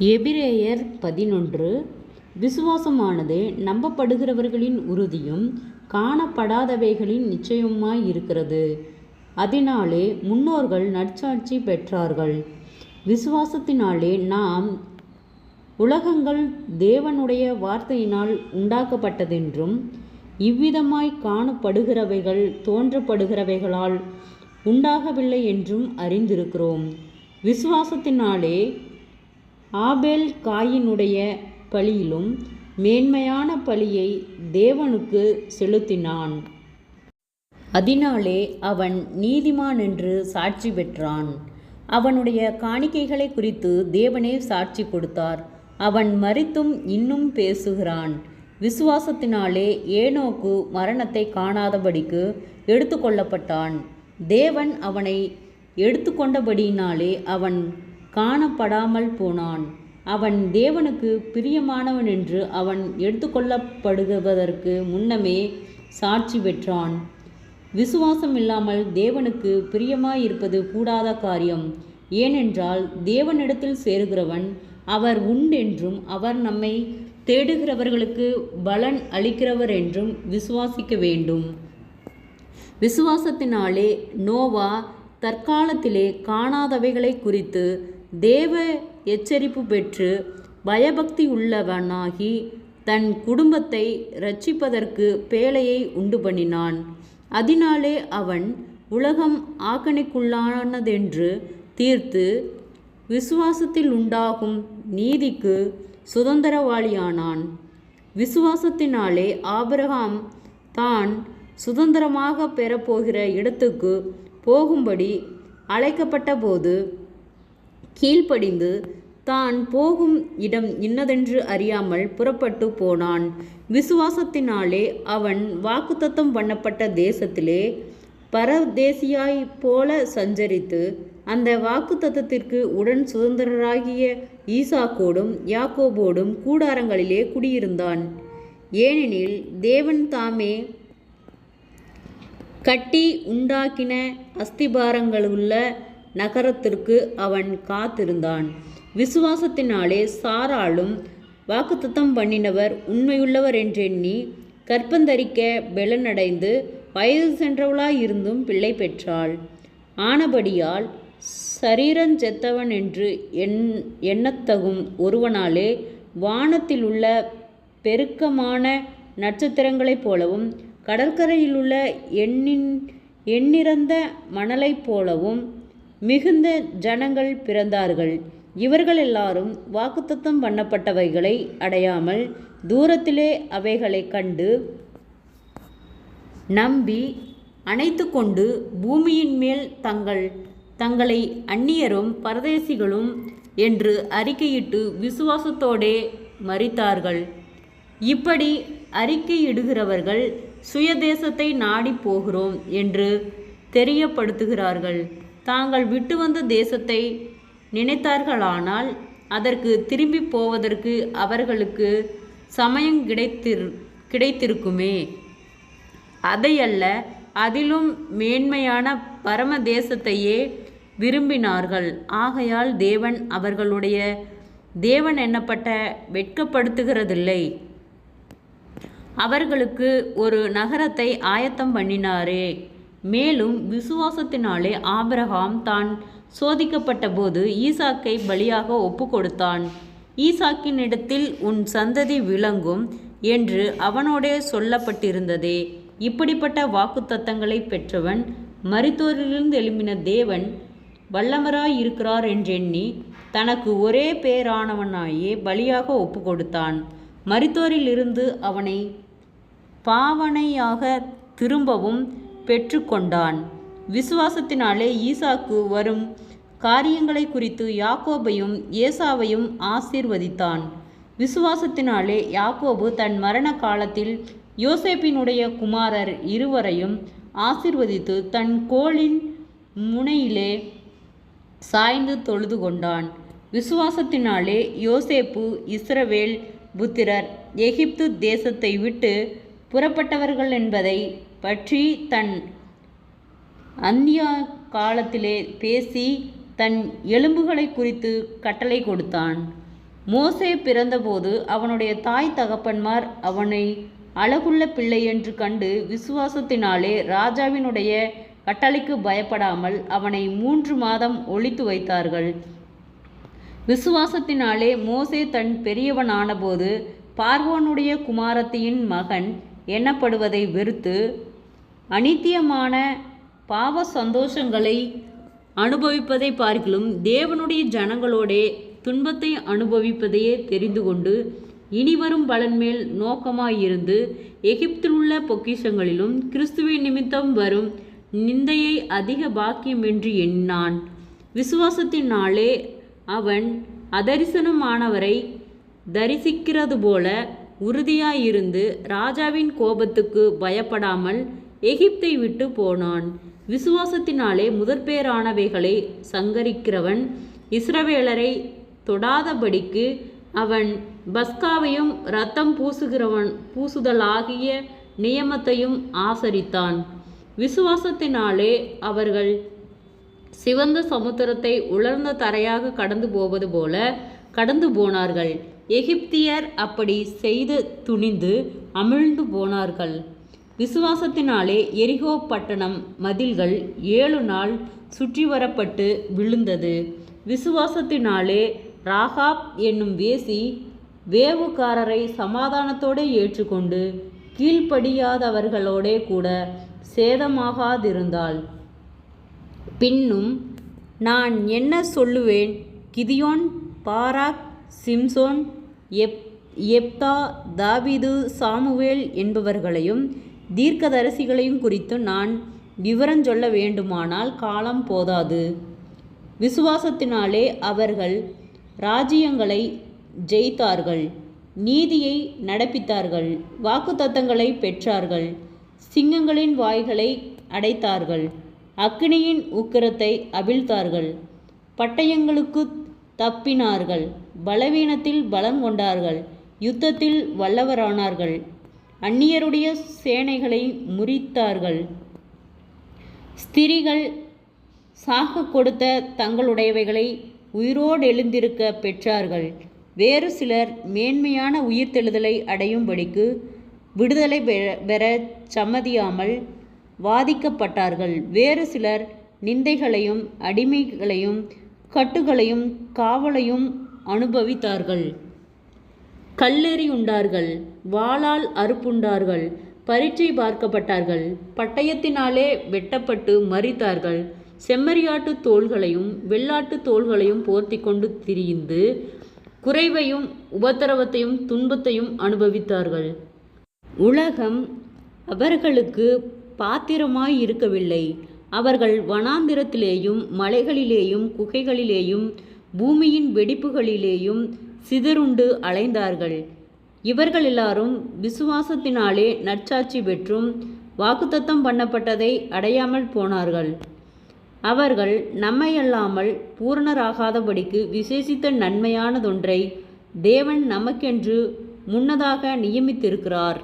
எபிரேயர் பதினொன்று விசுவாசமானது நம்பப்படுகிறவர்களின் உறுதியும் காணப்படாதவைகளின் நிச்சயமாய் இருக்கிறது அதனாலே முன்னோர்கள் நற்சாட்சி பெற்றார்கள். விசுவாசத்தினாலே நாம் உலகங்கள் தேவனுடைய வார்த்தையினால் உண்டாக்கப்பட்டதென்றும் இவ்விதமாய் காணப்படுகிறவைகள் தோன்றப்படுகிறவைகளால் உண்டாகவில்லை என்றும் அறிந்திருக்கிறோம். விசுவாசத்தினாலே ஆபேல் காயினுடைய பலியிலும் மேன்மையான பலியை தேவனுக்கு செலுத்தினான். அதனாலே அவன் நீதிமானென்று சாட்சி பெற்றான். அவனுடைய காணிக்கைகளைக் குறித்து தேவனே சாட்சி கொடுத்தார். அவன் மறித்தும் இன்னும் பேசுகிறான். விசுவாசத்தினாலே ஏனோக்கு மரணத்தை காணாதபடிக்கு எடுத்துக்கொள்ளப்பட்டான். தேவன் அவனை எடுத்துக்கொண்டபடியினாலே அவன் காணப்படாமல் போனான். அவன் தேவனுக்கு பிரியமானவன் என்று அவன் எடுத்துக்கொள்ளப்படுவதற்கு முன்னமே சாட்சி பெற்றான். விசுவாசம் இல்லாமல் தேவனுக்கு பிரியமாயிருப்பது கூடாத காரியம். ஏனென்றால் தேவனிடத்தில் சேருகிறவன் அவர் உண்டென்றும் அவர் நம்மை தேடுகிறவர்களுக்கு பலன் அளிக்கிறவர் என்றும் விசுவாசிக்க வேண்டும். விசுவாசத்தினாலே நோவா தற்காலத்திலே காணாதவைகளைக் குறித்து தேவ எச்சரிப்பு பெற்று பயபக்தியுள்ளவனாகி தன் குடும்பத்தை ரட்சிப்பதற்கு பேழையை உண்டுபண்ணினான். அதனாலே அவன் உலகம் ஆக்கணிக்குள்ளானதென்று தீர்த்து விசுவாசத்தில் உண்டாகும் நீதிக்கு சுதந்திரவாளியானான் விசுவாசத்தினாலே ஆபிரகாம் தான் சுதந்திரமாக பெறப்போகிற இடத்துக்கு போகும்படி அழைக்கப்பட்டபோது கீழ்ப்படிந்து தான் போகும் இடம் இன்னதென்று அறியாமல் புறப்பட்டுப் போனான். விசுவாசத்தினாலே அவன் வாக்குத்தத்தம் பண்ணப்பட்ட தேசத்திலே பரதேசியாய் போல சஞ்சரித்து அந்த வாக்குத்தத்தத்திற்கு உடன் சுதந்திரராகிய ஈசாக்கோடும் யாக்கோபோடும் கூடாரங்களிலே குடியிருந்தான். ஏனெனில் தேவன் தாமே கட்டி உண்டாக்கின அஸ்திபாரங்களுள்ள நகரத்திற்கு அவன் காத்திருந்தான். விசுவாசத்தினாலே சாராலும் வாக்குத்தத்தம் பண்ணினவர் உண்மையுள்ளவர் என்றெண்ணி கற்பந்தரிக்க பெலனடைந்து வயது சென்றவளாயிருந்தும் பிள்ளை பெற்றாள். ஆனபடியால் சரீரஞ் எண் எண்ணத்தகும் ஒருவனாலே வானத்தில் உள்ள பெருக்கமான நட்சத்திரங்களைப் போலவும் கடற்கரையிலுள்ள எண்ணிறந்த மணலைப் போலவும் மிகுந்த ஜனங்கள் பிறந்தார்கள். இவர்கள் எல்லாரும் வாக்குத்தத்தம் பண்ணப்பட்டவைகளை அடையாமல் தூரத்திலே அவைகளைக் கண்டு நம்பி அணைத்துக்கொண்டு பூமியின்மேல் தங்கள் தங்களை அந்நியரும் பரதேசிகளும் என்று அறிக்கையிட்டு விசுவாசத்தோடே மறித்தார்கள் இப்படி அறிக்கையிடுகிறவர்கள் சுயதேசத்தை நாடிப் போகிறோம் என்று தெரியப்படுத்துகிறார்கள். தாங்கள் விட்டு வந்த தேசத்தை நினைத்தார்களானால் அதற்கு திரும்பிப் போவதற்கு அவர்களுக்கு சமயம் கிடைத்திரு கிடைத்திருக்குமே. அதையல்ல அதிலும் மேன்மையான பரம தேசத்தையே விரும்பினார்கள். ஆகையால் தேவன் அவர்களுடைய தேவன் என்னப்பட்ட வெட்கப்படுத்துகிறதில்லை. அவர்களுக்கு ஒரு நகரத்தை ஆயத்தம் பண்ணினாரே. மேலும் விசுவாசத்தினாலே ஆபிரகாம் தான் சோதிக்கப்பட்டபோது ஈசாக்கை பலியாக ஒப்புக்கொடுத்தான். ஈசாக்கினிடத்தில் உன் சந்ததி விளங்கும் என்று அவனோடே சொல்லப்பட்டிருந்ததே. இப்படிப்பட்ட வாக்குத்தத்தங்களைப் பெற்றவன் மரித்தோரிலிருந்து எழும்பின தேவன் வல்லவராயிருக்கிறாரென்றெண்ணித் தனக்கு ஒரே பேரானவனாயே பலியாக ஒப்புக்கொடுத்தான். மரித்தோரிலிருந்து அவனை பாவனையாக திரும்பவும் பெற்றுக்கொண்டான். விசுவாசத்தினாலே ஈசாக்கு வரும் காரியங்களைக் குறித்து யாக்கோபையும் ஏசாவையும் ஆசீர்வதித்தான். விசுவாசத்தினாலே யாக்கோபு தன் மரண காலத்தில் யோசேப்பினுடைய குமாரர் இருவரையும் ஆசிர்வதித்து தன் கோளின் முனையிலே சாய்ந்து தொழுது கொண்டான் விசுவாசத்தினாலே யோசேப்பு இஸ்ரவேல் புத்திரர் எகிப்து தேசத்தை விட்டு புறப்பட்டவர்கள் என்பதை பற்றி தன் அந்நிய காலத்திலே பேசி தன் எலும்புகளைக் குறித்து கட்டளை கொடுத்தான். மோசே பிறந்தபோது அவனுடைய தாய் தகப்பன்மார் அவனை அழகுள்ள பிள்ளை என்று கண்டு விசுவாசத்தினாலே ராஜாவினுடைய கட்டளைக்கு பயப்படாமல் அவனை மூன்று மாதம் ஒழித்து வைத்தார்கள் விசுவாசத்தினாலே மோசே தன் பெரியவனானபோது பார்வோனுடைய குமாரத்தியின் மகன் எண்ணப்படுவதை வெறுத்து அனித்தியமான பாவ சந்தோஷங்களை அனுபவிப்பதை பார்க்கிலும் தேவனுடைய ஜனங்களோடே துன்பத்தை அனுபவிப்பதையே தெரிந்து கொண்டு இனிவரும் பலன்மேல் நோக்கமாயிருந்து எகிப்திலுள்ள பொக்கிஷங்களிலும் கிறிஸ்துவின் நிமித்தம் வரும் நிந்தையை அதிக பாக்கியமென்று எண்ணான் விசுவாசத்தினாலே அவன் அதரிசனமானவரை தரிசிக்கிறது போல உறுதியாயிருந்து ராஜாவின் கோபத்துக்கு பயப்படாமல் எகிப்தை விட்டு போனான். விசுவாசத்தினாலே முதற்பேரானவைகளை சங்கரிக்கிறவன் இஸ்ரவேலரை தொடாதபடிக்கு அவன் பஸ்காவையும் ரத்தம் பூசுகிறவன் பூசுதலாகிய நியமத்தையும் ஆசரித்தான். விசுவாசத்தினாலே அவர்கள் சிவந்த சமுத்திரத்தை உலர்ந்த தரையாக கடந்து போவது போல கடந்து போனார்கள். எகிப்தியர் அப்படி செய்து துணிந்து அமிழ்ந்து போனார்கள். விசுவாசத்தினாலே எரிகோ பட்டணம் மதில்கள் ஏழு நாள் சுற்றி வரப்பட்டு விழுந்தது. விசுவாசத்தினாலே ராகாப் என்னும் வேசி வேவுக்காரரை சமாதானத்தோடு ஏற்றுக்கொண்டு கீழ்ப்படியாதவர்களோடே கூட சேதமாகாதிருந்தாள். பின்னும் நான் என்ன சொல்லுவேன்? கிதியோன் பாராக் சிம்சோன் எப் எப்தா தாவிது சாமுவேல் என்பவர்களையும் தீர்க்கதரிசிகளையும் குறித்து நான் விவரம் சொல்ல வேண்டுமானால் காலம் போதாது. விசுவாசத்தினாலே அவர்கள் ராஜ்யங்களை ஜெயித்தார்கள். நீதியை நடப்பித்தார்கள். வாக்குத்தத்தங்களை பெற்றார்கள். சிங்கங்களின் வாய்களை அடைத்தார்கள். அக்னியின் உக்கிரத்தை அவிழ்த்தார்கள். பட்டயங்களுக்கு தப்பினார்கள். பலவீனத்தில் பலம் கொண்டார்கள். யுத்தத்தில் வல்லவரானார்கள். அந்நியருடைய சேனைகளை முறித்தார்கள். ஸ்திரிகள் சாக கொடுத்த தங்களுடையவைகளை உயிரோடு எழுந்திருக்க பெற்றார்கள். வேறு சிலர் மேன்மையான உயிர்த்தெழுதலை அடையும்படிக்கு விடுதலை பெற- பெறச் சம்மதியாமல் வாதிக்கப்பட்டார்கள். வேறு சிலர் நிந்தைகளையும் அடிமைகளையும் கட்டுகளையும் காவலையும் அனுபவித்தார்கள். கல்லெறி உண்டார்கள் வாளால் அறுப்புண்டார்கள் பரீட்சை பார்க்கப்பட்டார்கள் பட்டயத்தினாலே வெட்டப்பட்டு மறித்தார்கள் செம்மறியாட்டு தோள்களையும் வெள்ளாட்டு தோள்களையும் போர்த்தி கொண்டு திரிந்து குறைவையும் உபத்திரவத்தையும் துன்பத்தையும் அனுபவித்தார்கள். உலகம் அவர்களுக்கு பாத்திரமாய் இருக்கவில்லை. அவர்கள் வனாந்திரத்திலேயும் மலைகளிலேயும் குகைகளிலேயும் பூமியின் வெடிப்புகளிலேயும் சிதறுண்டு அலைந்தார்கள். இவர்கள் எல்லாரும் விசுவாசத்தினாலே நற்சாட்சி பெற்றும் வாக்குத்தத்தம் பண்ணப்பட்டதை அடையாமல் போனார்கள். அவர்கள் நம்மையல்லாமல் பூரணராகாதபடிக்கு விசேஷித்த நன்மையானதொன்றை தேவன் நமக்கென்று முன்னதாக நியமித்திருக்கிறார்.